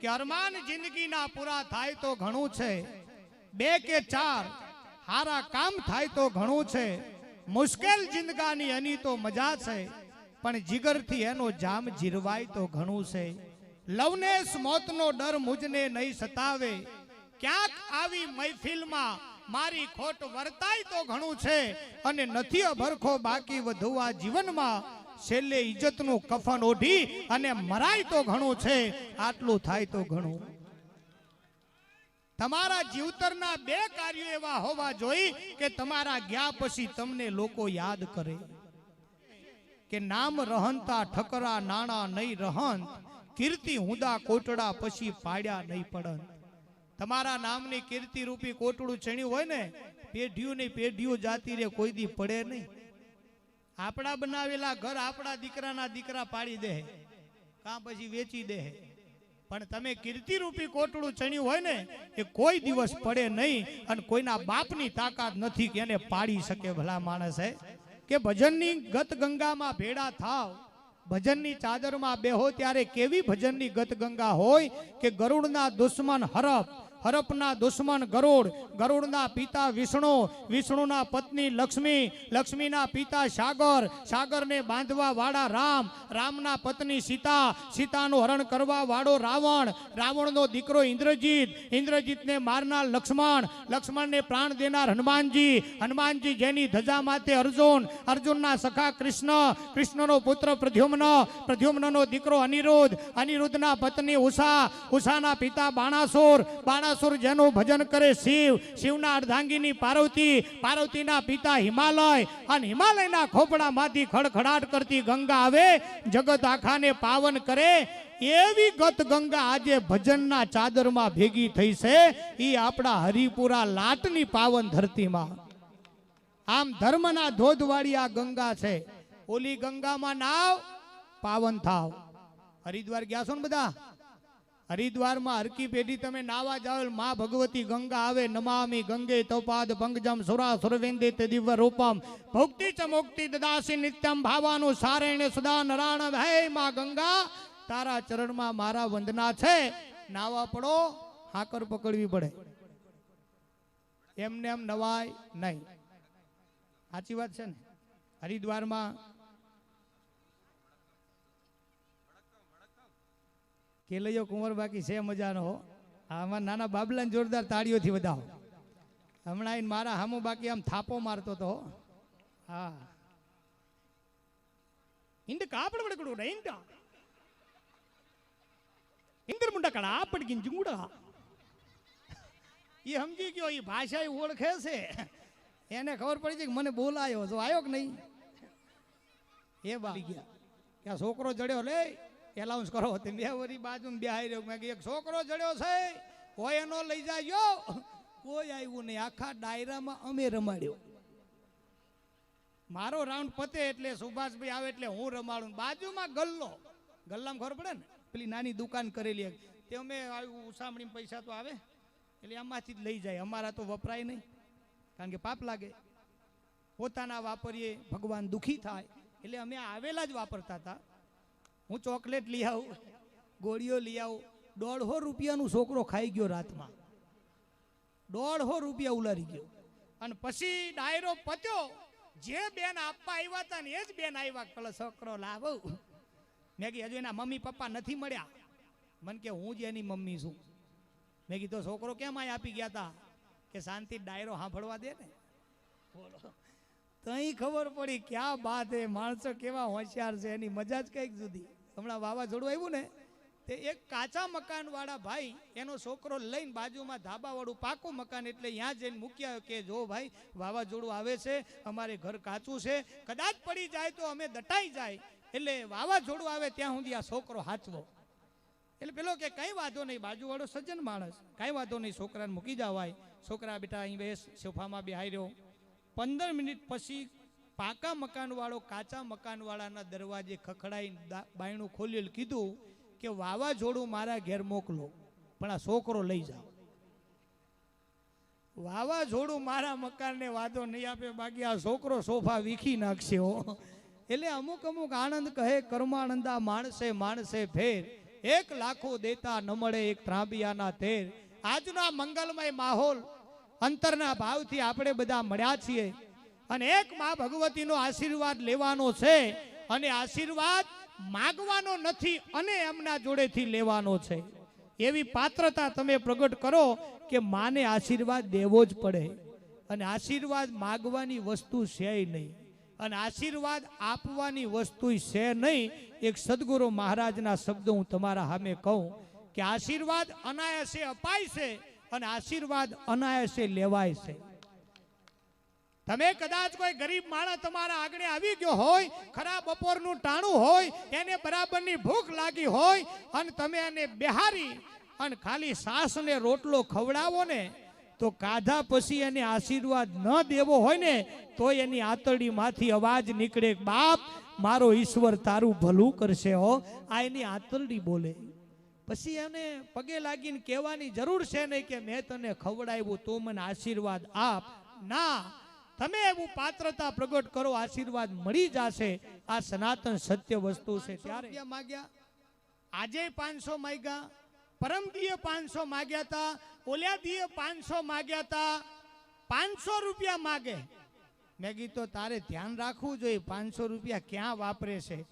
કે અરમાન જિંદગીના પૂરા થાય તો ઘણું છે. બે કે ચાર, હારા કામ થાય તો ઘણું છે. મુશ્કેલ જિંદગાની એની તો મજા છે, પણ જીગરથી એનો જામ જીરવાય તો ઘણું છે. લવનેસ મોતનો ડર મુજને નહીં સતાવે. ક્યાંક આવી મહેફિલમાં મારી ખોટ વર્તાય તો ઘણું છે, અને નથી અભરખો બાકી વધુ આ જીવનમાં છેલ્લે ઇજ્જતનું કફન ઓઢી અને મરાય તો ઘણું છે, આટલું થાય તો ઘણું. તમારા જીવતરના બે કાર્યો એવા હોવા જોઈ કે તમારા ગયા પછી તમને લોકો યાદ કરે. કે નામ રહંતા, ઠકરા, નાણા નહીં રહંત, કીર્તિ હુંદા કોટડા પછી પાડ્યા નહીં પડન તમારા નામની કીર્તિ રૂપી કોટડું ચણ્યું હોય ને પેઢીયું નહીં પેઢીઓ જાતી રે કોઈ દી પડે નહીં. આપણા બનાવેલા ઘર આપણા દીકરાના દીકરા પાડી દે, કાં પછી વેચી દે. પણ તમે કીર્તિરૂપી કોટડું ચણ્યું હોય ને, એ કોઈ દિવસ પડે નહીં અને કોઈના બાપની તાકાત નથી કે એને પાડી શકે ભલા માણસે કે ભજનની ગત ગંગામાં ભેડા થાવ, ભજનની ચાદરમાં બેહો ત્યારે કેવી ભજનની ગત ગંગા હોય કે ગરુડના દુશ્મન હરપ હરપના દુશ્મન ગરુડ, ગરુડના પિતા વિષ્ણુ, વિષ્ણુના પત્ની લક્ષ્મી, લક્ષ્મીના પિતા સાગર, સાગરને બાંધવા વાળા રામ, રામના પત્ની સીતા, સીતાનું હરણ કરવા વાળો રાવણ, રાવણનો દીકરો ઇન્દ્રજીત, ઇન્દ્રજીતને મારનાર લક્ષ્મણ, લક્ષ્મણને પ્રાણ દેનાર હનુમાનજી હનુમાનજી જેની ધજા માથે અર્જુન, અર્જુનના સખા કૃષ્ણ, કૃષ્ણનો પુત્ર પ્રદ્યુમ્ન, પ્રદ્યુમ્નનો દીકરો અનિરુદ્ધ, અનિરુદ્ધના પત્ની ઉષા, ઉષાના પિતા બાણાસુર બાણાસુર જેનું ભજન કરે શિવ, શિવના અર્ધાંગીની પાર્વતી, પાર્વતીના પિતા હિમાલય અને હિમાલયના ખોપડામાંથી ખડખડાટ કરતી ગંગા આવે, જગત આખાને પાવન કરે, એવી ગત ગંગા આજે ભજનના ચાદરમાં ભેગી થઈ છે એ આપણા હરિપુરા લાટની પાવન ધરતીમાં. આમ ધર્મના ધોધવાળી આ ગંગા છે. ઓલી ગંગામાં નાવ, પાવન થાવ. હરિદ્વાર ગયા છો ને બધા? હરિદ્વારમાં હરકી પેઢી તમે નાવા જાઓ, મા ભગવતી ગંગા આવે, નમામી ગંગે તોપાદ પંકજમ સુરા સુરવિંદે દિવ્ય રૂપમ. ભુક્તિ ચ મુક્તિ દદાસી નિત્યમ ભાવાનું સારેણ સુદા નરાણ હે મા ગંગા. તારા ચરણમાં મારા વંદના છે. નાવા પડો, હાકર પકડવી પડે. એમને એમ નવાય નહીં. સાચી વાત છે ને? હરિદ્વારમાં કેલૈયો કુંવર બાકી છે મજાનો હો. આમાં નાના બાબલાને જોરદાર તાળીઓથી વધાવો હમણાં આઈને મારા હામો બાકી આમ થાપો મારતો તો હો. હા ఇంత కాపడబడకుడు ఇంట ఇందరు ముండకడ ఆపడికించి కూడా એ સમજી ગયો એ ભાષા એ ઓળખે છે એને ખબર પડી છે કે મને બોલાયો તો આવ્યો કે નહીં એ બા ગયા કે આ છોકરો જડ્યો લે એલાઉન્સ કરો? તે બે વરી બાજુ બે હાઈ રહ્યો મેં એક છોકરો જડ્યો છે, કોઈ એનો લઈ જાય કોઈ આવ્યું નહીં. આખા ડાયરામાં અમે રમાડ્યો. મારો રાઉન્ડ પતે એટલે સુભાષભાઈ આવે એટલે હું રમાડું. બાજુમાં ગલ્લો. ગલ્લામાં ખબર પડે ને? પેલી નાની દુકાન કરેલી તે અમે આવ્યું ઉસામણી પૈસા તો આવે. એટલે આમાંથી જ લઈ જાય. અમારા તો વપરાય નહીં. કારણ કે પાપ લાગે. પોતાના વાપરીએ ભગવાન દુખી થાય. એટલે અમે આવેલા જ વાપરતા હતા. હું ચોકલેટ લઈ આવું, ગોળીઓ લઈ આવું. દોઢસો રૂપિયાનું છોકરો ખાઈ ગયો રાતમાં. દોઢસો રૂપિયા ઉલારી ગયો. અને પછી ડાયરો પત્યો, જે બેન આપવા આવ્યા હતા ને એ જ બેન આવ્યા પેલો છોકરો લાવો. મેં કીધું, હજુ એના મમ્મી પપ્પા નથી મળ્યા. મને કે, હું જ એની મમ્મી છું. મેં કીધું, છોકરો કેમ આ આપી ગયા હતા કે, શાંતિ, ડાયરો સાંભળવા દે ને. બોલો. તઈ ખબર પડી ક્યાં બાત હે માણસો કેવા હોશિયાર છે, એની મજા જ કંઈક જુદી. હમણાં વાવાઝોડું આવ્યું ને, તે એક કાચા મકાનવાળા ભાઈ, એનો છોકરો લઈને બાજુમાં ધાબાવાળું પાકું મકાન એટલે ત્યાં જઈને મૂક્યા કે જો ભાઈ, વાવાઝોડું આવે છે, અમારે ઘર કાચું છે, કદાચ પડી જાય તો અમે દટાઈ જાય. એટલે વાવાઝોડું આવે ત્યાં સુધી આ છોકરો હાચવો. એટલે પેલો કે કઈ વાંધો નહીં, બાજુવાળો સજ્જન માણસ. કાંઈ વાંધો નહીં, છોકરાને મૂકી જવાય. છોકરા બેટા અહીં બેસ, સોફામાં બેહાઈ રહ્યો. પંદર મિનિટ પછી પાકા મકાનવાળો, કાચા મકાનવાળાના દરવાજે ખખડાઈ બાયણું ખોલ્યું કીધું કે વાવાઝોડું મારા ઘેર મોકલો, પણ આ છોકરો લઈ જાઓ. વાવાઝોડું મારા મકાનને વાંધો નહીં આપે, બાકી આ છોકરો સોફા વીખી નાખશે એટલે અમુક અમુક આનંદ કહે, કર્માનંદા માણસે માણસે ફેર, એક લાખો દેતા ન મળે એક ત્રાંબિયાના તેર. આજના મંગલમય માહોલ અંતરના ભાવથી આપણે બધા મળ્યા છીએ. અને એક માં ભગવતીનો આશીર્વાદ લેવાનો છે અને આશીર્વાદ માગવાનો નથી અને એમના જોડેથી લેવાનો છે. એવી પાત્રતા તમે પ્રગટ કરો કે માને આશીર્વાદ દેવો જ પડે. અને આશીર્વાદ માગવાની વસ્તુ છે નહીં. અને આશીર્વાદ આપવાની વસ્તુ છે નહીં. એક સદગુરુ મહારાજના શબ્દો હું તમારા સામે કહું કે આશીર્વાદ અનાયાસે અપાય છે અને આશીર્વાદ અનાયાસે લેવાય છે. તમે કદાચ કોઈ ગરીબ માણસ તમારા આગળ આવી ગયો હોય, ખરા બપોરનું ટાણું હોય એને બરાબરની ભૂખ લાગી હોય, અને તમે એને બિહારી અને ખાલી સાસને રોટલો ખવડાવો ને, તો કાધા પછી એને આશીર્વાદ ન દેવો હોય ને, તો એની આંતરડીમાંથી અવાજ નીકળે, બાપ, મારો ઈશ્વર તારું ભલું કરશે હો. આ એની આંતરડી બોલે. પછી એને પગે લાગીને કહેવાની જરૂર છે નહીં કે, મેં તને ખવડાવ્યું, તું મને આશીર્વાદ આપ. ના તમે એવું પાત્રતા પ્રગટ કરો આશીર્વાદ મળી જશે. આ સનાતન સત્ય વસ્તુ છે ત્યારે. માગ્યા. આજે પાંચસો માગ્યા. પરમ દીએ પાંચસો માગ્યા હતા. ઓલ્યા દીએ પાંચસો માગ્યા હતા. પાંચસો રૂપિયા માગે. મેં કીધું તારે ધ્યાન રાખવું જોઈએ પાંચસો રૂપિયા ક્યાં વાપરે છે?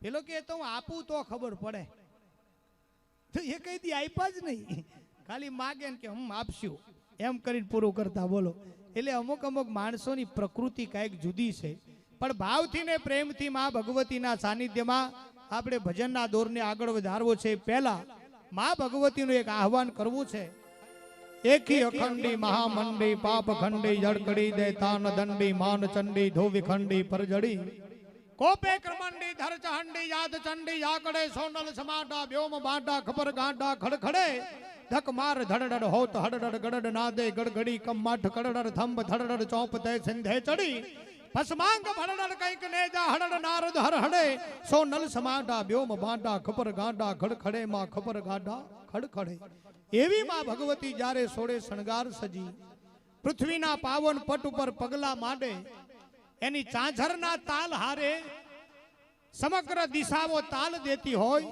પેલો કે તો હું આપું તો ખબર પડે. તો એ કઈ દી આપ્યા જ નહીં. ખાલી માગે ને કે હું આપશું. એમ કરીને પૂરું કરતા બોલો. એટલે અમુક અમુક માણસોની પ્રકૃતિ કાંઈક જુદી છે. પણ ભાવથી ને પ્રેમથી માં ભગવતીના સાનિધ્યમાં આપણે ભજનના દોરને આગળ વધારવો છે. પહેલા માં ભગવતીનું એક આહવાન કરવું છે. એકી અખંડી મહામંડી પાપ ખંડી જડકડી દે તાન દંડી માન ચંડી ધોવી ખંડી પરજડી કોપે ક્રમંડી ધર ચહંડી યાદ ચંડી યાકડે સોનલ સમાટા વ્યોમ બાટા ખબર ગાંડા ખડખડે. ધક માર ધડડડ હોત, હડડડ ગડડ નાદે, ગડગડી કમાઠ કડડડ થંભ ધડડડ ચોપ, તે સિંધે ચડી. ભસમાંગ ભડડડ કંઈક નેજા હડડ નારદ હર હડે. સોનલ સમાડા બ્યોમ બાંડા ખબર ગાંડા, ખડખડે માં ખબર ગાંડા, ખડખડે. એવી માં ભગવતી જ્યારે સોળે શણગાર સજી, પૃથ્વીના પાવન પટ ઉપર પગલા માંડે, એની ચાંઝરના તાલ હારે સમગ્ર દિશાઓ તાલ દેતી હોય,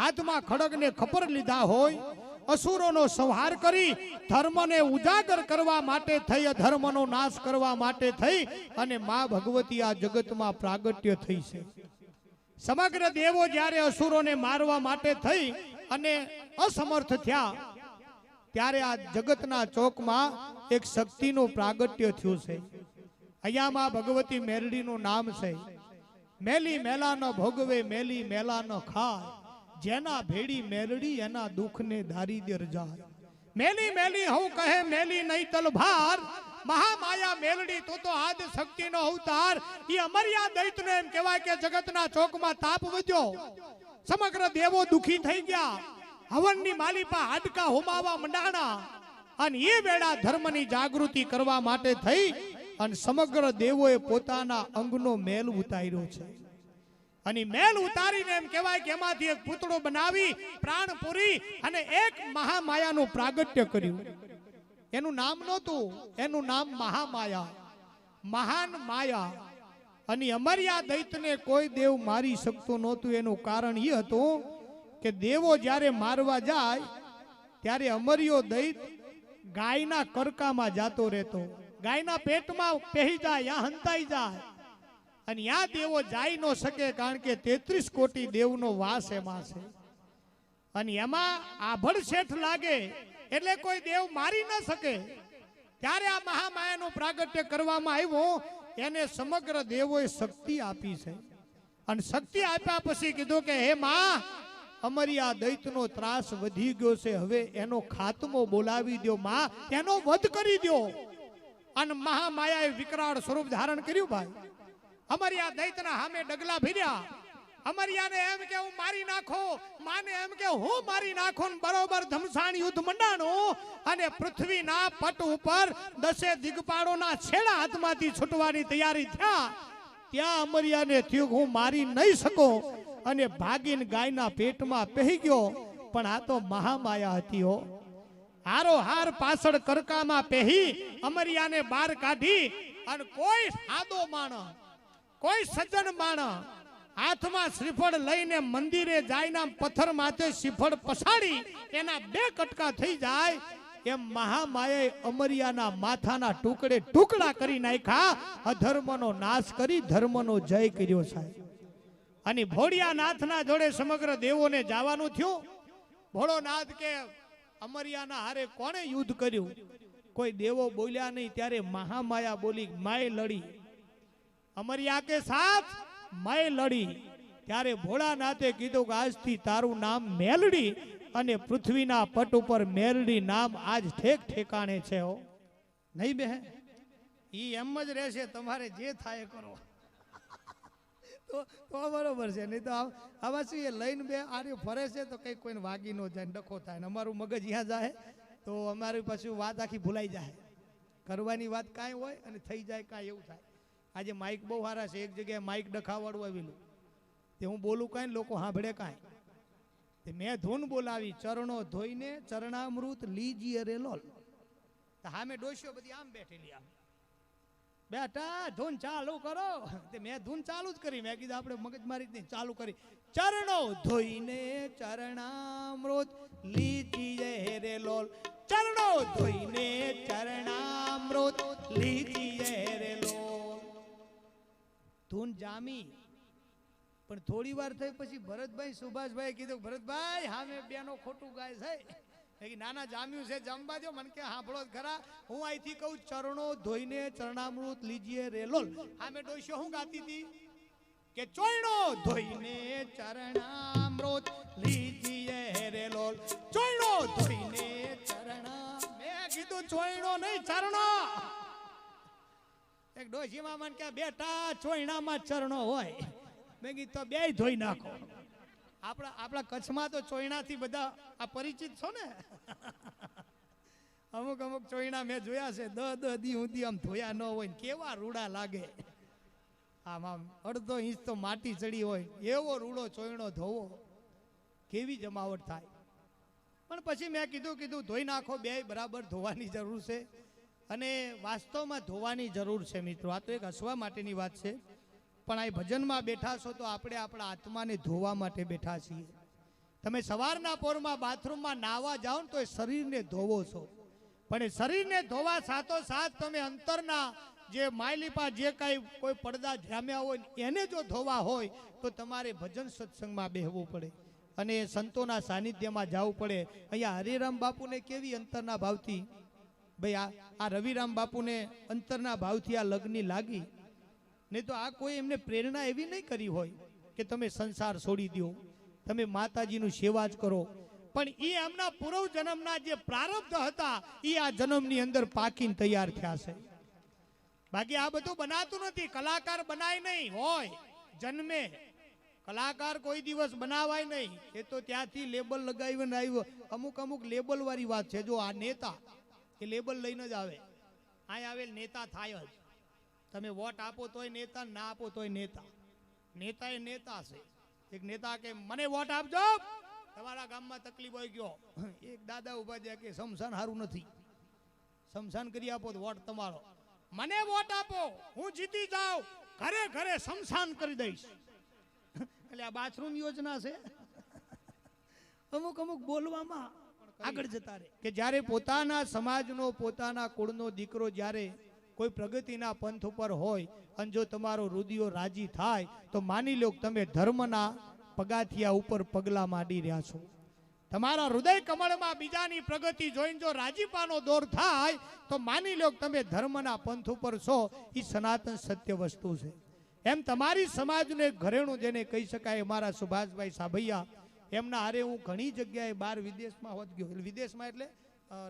હાથમાં ખડગને ખબર લીધા હોય અસુરોનો સંહાર કરી ધર્મને ઉજાગર કરવા માટે થઈ અધર્મનો નાશ કરવા માટે થઈ અને મા ભગવતી આ જગતમાં પ્રાગટ્ય થઈ છે. સમગ્ર દેવો જ્યારે અસુરોને મારવા માટે થઈ અને અસમર્થ થયા, ત્યારે આ જગતના ચોકમાં એક શક્તિનું પ્રાગટ્ય થયું છે. અહીંયામાં ભગવતી મેરડીનું નામ છે. મેલી મેલા ન ભોગવે, મેલી મેલા ન ખાય. જેના ભેડી મેલડી, એના દુઃખને દારિદ્ર જાય મેલી મેલી હું કહે, મેલી નહીં તલભાર મહામાયા મેલડી, તો તો આદ શક્તિનો અવતાર. એ અમર્યા દૈતને એમ કહેવાય કે જગતના ચોકમાં તાપ વધ્યો. સમગ્ર દેવો દુખી થઈ ગયા. હવનની માલિપા હાડકા હોમાવા મંડાણા. અને એ વેળા ધર્મની જાગૃતિ કરવા માટે થઈ અને સમગ્ર દેવોએ પોતાના અંગનો મેલ ઉતાર્યો છે. અને મેલ ઉતારીને એમ કહેવાય કે એમાંથી એક પૂતળો બનાવી, પ્રાણ પૂરી અને એક મહામાયાનું પ્રાગટ્ય કર્યું. એનું નામ નહોતું, એનું નામ મહામાયા. મહાન માયા. અને અમર્યા દૈતને કોઈ દેવ મારી શકતો નહોતું. એનું કારણ એ હતું કે દેવો જ્યારે મારવા જાય, ત્યારે અમર્યો દૈત ગાયના કરકામાં જાતો રહેતો. ગાયના પેટમાં પહેરી જાય યા હંતાઈ જાય. અને યા દેવો જાય ન શકે કારણ કે તેત્રીસ કોટી દેવનો વાસ એમાં છે. અને એમાં આભળ શેઠ લાગે એટલે કોઈ દેવ મારી ન શકે. ત્યારે આ મહામાયાનું પ્રાગટ્ય કરવામાં આવ્યું. એને સમગ્ર દેવોએ શક્તિ આપી છે. અને શક્તિ આપ્યા પછી કીધું કે, હે માં, અમારી આ દૈતનો ત્રાસ વધી ગયો છે. હવે એનો ખાતમો બોલાવી દો માં. એનો વધ કરી દો અને મહામાયાએ વિકરાળ સ્વરૂપ ધારણ કર્યું, ભાઈ. અમારી આ દૈતના સામે ડગલા ભીર્યા. અમરિયાને એમ કે હું મારી નાખો, માને એમ કે હું મારી નાખો બરોબર ધમસાણ યુદ્ધ મંડાણું અને પૃથ્વીના પટ ઉપર દસે દિગપાળોના છેડા હાથમાંથી છૂટવાની તૈયારી થયા. ત્યાં અમરિયાને થયું હું મારી નહીં શકો અને ભાગીને ગાયના પેટમાં પહેરી ગયો. પણ આ તો મહામાયા હતી હો. હારો હાર પાછળ કરકામાં પહેરી અમરિયાને બહાર કાઢી અને કોઈ સાદો માણસ કોઈ સજ્જન માણસ હાથમાં શ્રીફળ લઈને મંદિરે જાય નામ પથ્થર માથે શ્રીફળ પસાડી એના બે કટકા થઈ જાય એમ મહામાયાએ અમરિયાના માથાના ટુકડે ટુકડા કરી નાખ્યા. અધર્મનો નાશ કરી ધર્મનો જય કર્યો સાહેબ. અને ભોળિયાનાથના જોડે સમગ્ર દેવોને જવાનું થયું. ભોળોનાથ કે અમરિયાના હારે કોણે યુદ્ધ કર્યું? કોઈ દેવો બોલ્યા નહીં, ત્યારે મહામાયા બોલી, માય લડી. અમરિયા કે સાથ, માય લડી. ત્યારે ભોળાનાથે કીધું કે આજથી તારું નામ મેલડી અને પૃથ્વીના પટ ઉપર મેલડી નામ આજ ઠેક ઠેકાણે છે હો. નહીં બે ઈ એમ જ રહેશે, તમારે જે થાય કરો. તો તો બરોબર છે, નહીં તો આવા શું એ લઈને બે આર્યો ફરે છે તો કંઈ કોઈને વાગી ન જાય ડખો થાય ને અમારું મગજ અહીંયા જાય તો અમારી પાછું વાત આખી ભૂલાઈ જાય કરવાની વાત કાંઈ હોય અને થઈ જાય કાંઈ એવું થાય. આજે માઇક બહુ સારા છે. એક જગ્યાએ માઇક ડખાવાળું આવેલું. તે હું બોલું કાંઈ લોકો સાંભળે કાંઈ. તે મેં ધૂન બોલાવી, ચરણો ધોઈને ચરણામૃત લીજી અરે લોલ. હામે ડોસ્યો બધી આમ બેઠેલી આમ. બેટા, ધૂન ચાલુ કરો. તે મેં ધૂન ચાલુ જ કરી. મેં કીધું આપણે મગજમારી મારી નહીં ચાલુ કરી. ચરણો ધોઈને ચરણામૃત લીજી રે લોલ. ચરણો ધોઈને ચરણામૃત લીજીએ જામી. પણ થોડી વાર થઈ પછી ભરતભાઈ સુભાષભાઈ કીધું, ભરતભાઈ, હા, મેં બેનો ખોટું ગાય છે. નાના, જામ્યું છે, જમવા દો મને કે હાંભળો ખરા. હું અહીંથી કહું, ચરણો ધોઈને ચરણામૃત લીજીએ રેલોલ હા, મેં ડોસ્યો હું ગાતી હતી કે ચોયણો ધોઈને ચરણામૃત લીજીએ રેલોલ ચોયણો ધોઈને ચરણા. મેં કીધું ચોયણો નહીં, ચરણો. એક ડોશીમાં મામા કે બેટા, ચોયણામાં ચરણો હોય. મેં કીધું, તો બે ધોઈ નાખો. આપણા આપણા કચ્છમાં તો ચોયણાથી બધા આ પરિચિત છો ને? અમુક અમુક ચોયણા મેં જોયા છે. દ દ, દી સુધી આમ ધોયા ન હોય ને કેવા રૂડા લાગે. આમ આમ અડધો ઇંચ તો માટી ચડી હોય. એવો રૂડો ચોયણો ધોવો. કેવી જમાવટ થાય. પણ પછી મેં કીધું કીધું, ધોઈ નાખો બે બરાબર ધોવાની જરૂર છે. અને વાસ્તવમાં ધોવાની જરૂર છે મિત્રો. આ તો એક હસવા માટેની વાત છે. પણ આ ભજનમાં બેઠા છો તો આપણે આપણા આત્માને ધોવા માટે બેઠા છીએ. તમે સવારના પોરમાં બાથરૂમમાં નાહવા જાઓ ને તો એ શરીરને ધોવો છો. પણ એ શરીરને ધોવા સાથો સાથ તમે અંતરના જે માયલીપા જે કાંઈ કોઈ પડદા જામ્યા હોય એને જો ધોવા હોય તો તમારે ભજન સત્સંગમાં બેહવું પડે. અને સંતોના સાનિધ્યમાં જવું પડે. અહીંયા હરિરામ બાપુને કેવી અંતરના ભાવથી ભાઈ, આ આ રવિરામ બાપુને અંતરના ભાવથી આ લગ્ન લાગી. નહીં તો આ કોઈ એમને પ્રેરણા એવી નહીં કરી હોય કે તમે સંસાર છોડી દો તમે માતાજીનું સેવા જ કરો. પણ એ એમના પૂર્વ જન્મના જે પ્રારબ્ધ હતા એ આ જન્મની અંદર પાકીને તૈયાર થયા છે. બાકી આ બધું બનાતું નથી. કલાકાર બનાય નહીં હોય, જન્મે. કલાકાર કોઈ દિવસ બનાવાય નહીં. એ તો ત્યાંથી લેબલ લગાવીને આવ્યો. અમુક અમુક લેબલ વાળી વાત છે. જો આ નેતા એ લેબલ લઈને જ આવે. અહીંયા આવેલ નેતા થાય જ. તમે વોટ આપો તોય નેતા, ના આપો તોય નેતા. નેતા એ નેતા છે. એક નેતા કે, મને વોટ આપજો. તમારા ગામમાં તકલીફ હોય ગયો. એક દાદા ઊભા છે કે, શમશાન સારું નથી. શમશાન કરી આપો તો વોટ તમારો. મને વોટ આપો. હું જીતી જાઉં. ઘરે ઘરે શમશાન કરી દઈશ. એટલે આ બાથરૂમ યોજના છે. અમુક અમુક બોલવામાં આગળ જતા રહે. કે જ્યારે પોતાના સમાજનો, પોતાના કુળનો દીકરો જ્યારે કોઈ પ્રગતિના પંથ ઉપર હોય અને જો તમારો રુદિયો રાજી થાય, તો માની લો તમે ધર્મના પગાથિયા ઉપર પગલા માંડી રહ્યા છો. તમારા હૃદય કમળમાં બીજાની પ્રગતિ જોઈને જો રાજીપાનો દોર થાય, તો માની લો તમે ધર્મના પંથ ઉપર છો એ સનાતન સત્ય વસ્તુ છે. એમ તમારી સમાજને ઘરેણું જેને કહી શકાય મારા સુભાષભાઈ સાભૈયા એમના હારે હું ઘણી જગ્યાએ બહાર વિદેશમાં હોત ગયો. વિદેશમાં એટલે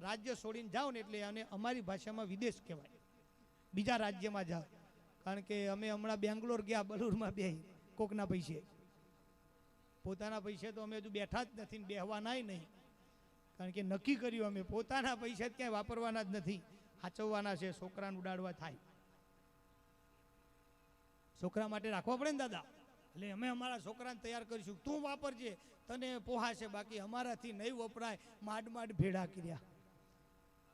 રાજ્ય છોડીને જાઓ ને એટલે અને અમારી ભાષામાં વિદેશ કહેવાય. બીજા રાજ્યમાં જાઓ કારણ કે અમે હમણાં બેંગ્લોર ગયા, બલુરમાં બે, કોકના પૈસે. પોતાના પૈસે તો અમે હજુ બેઠા જ નથી ને બેહવાનાય નહીં. કારણ કે નક્કી કર્યું અમે, પોતાના પૈસા ક્યાંય વાપરવાના જ નથી. સાચવવાના છે, છોકરાને ઉડાડવા થાય. છોકરા માટે રાખવા પડે ને દાદા? એટલે અમે અમારા છોકરાને તૈયાર કરીશું. તું વાપરજે, તને પોહાશે. બાકી અમારાથી નહીં વપરાય. માંડ માંડ ભેડા કર્યા.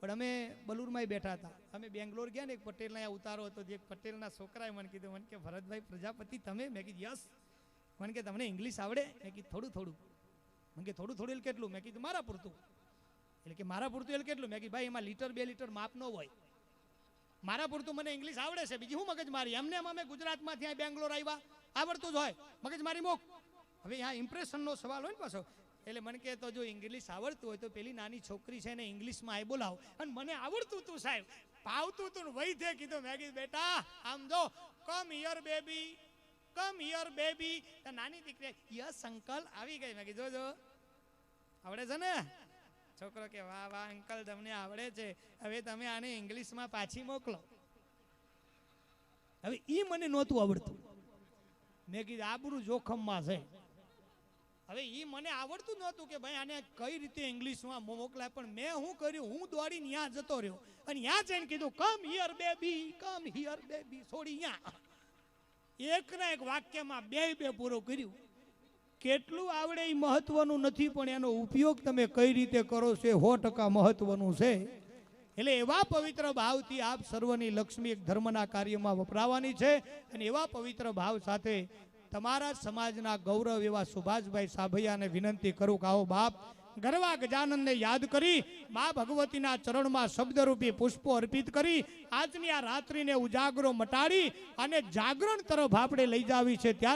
પણ અમે બલુરમાં બેઠા હતા. અમે બેંગ્લોર ગયા ને, એક પટેલના ઉતારો હતો એક પટેલના છોકરાએ મને કીધું, મને કે, ભરતભાઈ પ્રજાપતિ, તમે? મેં કીધું, યસ. મને કે, તમને ઇંગ્લિશ આવડે? મેં કીધું, થોડું થોડું. મને કે, થોડું થોડું એટલે કેટલું? મેં કીધું, મારા પૂરતું. એટલે કે, મારા પૂરતું એટલે કેટલું? મેં કીધું, ભાઈ, એમાં લીટર બે લીટર માપ ન હોય. મારા પૂરતું મને ઇંગ્લિશ આવડે છે. બીજી હું મગજ મારી એમને અમે ગુજરાતમાં ત્યાં બેંગ્લોર આવ્યા. આવડતું જ હોય. મગજ મારી મૂક. હવે અહીંયા ઇમ્પ્રેશનનો સવાલ હોય ને પાછો. એટલે મને કહે, તો જો ઇંગ્લિશ આવડતું હોય તો પેલી નાની છોકરી છે ને ઇંગ્લિશમાં એ બોલાવો. અને મને આવડતું તું સાહેબ. પાવતું તું થે કીધું. મેં કીધું, બેટા, આમ જો come here baby come here baby નાની દીકરી યસ અંકલ આવી ગઈ. મેં કીધું, જો આવડે છે ને? છોકરો કે, વાહ વાહ અંકલ તમને આવડે છે. હવે તમે આને ઇંગ્લિશમાં પાછી મોકલો. હવે એ મને નહોતું આવડતું. મેં કીધું આબરું જોખમમાં છે. હવે એ મને આવડતું નહોતું કે ભાઈ આને કઈ રીતે ઇંગ્લિશમાં મોકલાય. પણ મેં શું કર્યું? હું દોડીને ત્યાં જતો રહ્યો. અને ત્યાં જઈને કીધું come here baby come here baby છોડી ત્યાં એકના એક વાક્યમાં બે બે પૂરું કર્યું. કેટલું આવડે એ મહત્વનું નથી, પણ એનો ઉપયોગ તમે કઈ રીતે કરો છો એ સો ટકા મહત્વનું છે. એટલે એવા પવિત્ર ભાવથી આપ સર્વની લક્ષ્મી એક ધર્મના કાર્યમાં વપરાવાની છે અને એવા પવિત્ર ભાવ સાથે તમારા સમાજના ગૌરવ એવા સુભાષભાઈ સાભૈયાને વિનંતી કરું કે આવો બાપ ગરવા ગજાનંદને યાદ કરી મા ભગવતીના ચરણમાં શબ્દરૂપી પુષ્પો અર્પિત કરી આજની આ રાત્રિને ઉજાગરો મટાડી અને જાગરણ તરફ આપણે લઈ જાવી છે. ત્યારે